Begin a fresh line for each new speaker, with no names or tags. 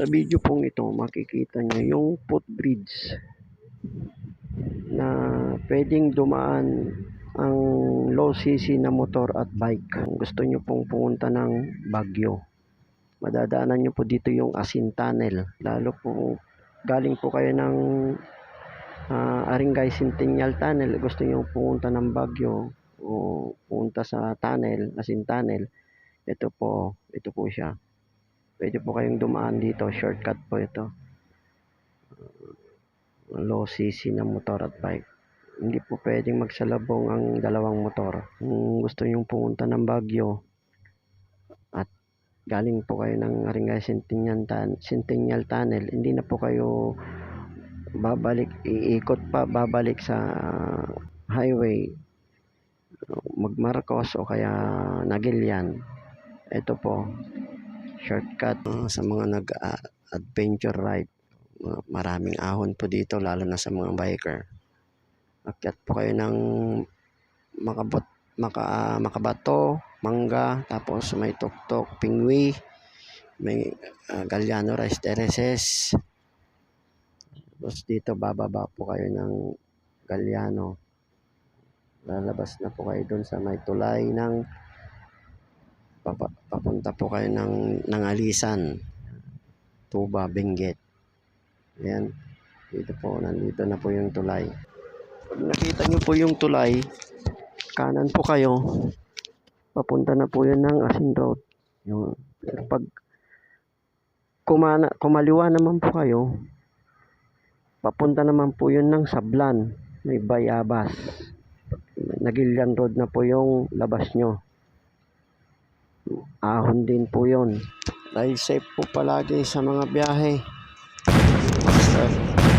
Sa video pong ito, makikita nyo yung footbridge na pwedeng dumaan ang low cc na motor at bike. Kung gusto nyo pong pumunta ng Baguio, madadaanan nyo po dito yung Asin Tunnel. Lalo po, galing po kayo ng ah, Aringay Centennial Tunnel, gusto nyo pumunta ng Baguio o pumunta sa tunnel, Asin Tunnel, ito po, ito po siya. Pwede po kayong dumaan dito, shortcut po ito. Low CC na motor at bike. Hindi po pwedeng magsalabong ang dalawang motor. Kung gusto nyong pumunta ng Baguio at galing po kayo ng Aringay Centennial, Tun- Centennial Tunnel, hindi na po kayo babalik, iikot pa, babalik sa highway magmarcos o kaya Nagilian. Ito po, shortcut uh, sa mga nag-adventure ride. Uh, maraming ahon po dito, lalo na sa mga biker. Akyat po kayo ng makabot, maka, ah, makabato, mangga, tapos may tuktok, pingwi, may uh, Galliano Rice Terraces. Tapos dito bababa po kayo ng Galliano. Lalabas na po kayo doon sa may tulay ng papunta po kayo ng, ng Alisan. Tuba, Benguet. Ayan. Dito po, nandito na po yung tulay. Pag nakita nyo po yung tulay, kanan po kayo, papunta na po yun ng Asin Road. Yung, pag kumana, kumaliwa naman po kayo, papunta naman po yun ng Sablan, may Bayabas. Nagilian Road na po yung labas nyo. Ahon din po yun. Drive safe po palagi sa mga biyahe. Master.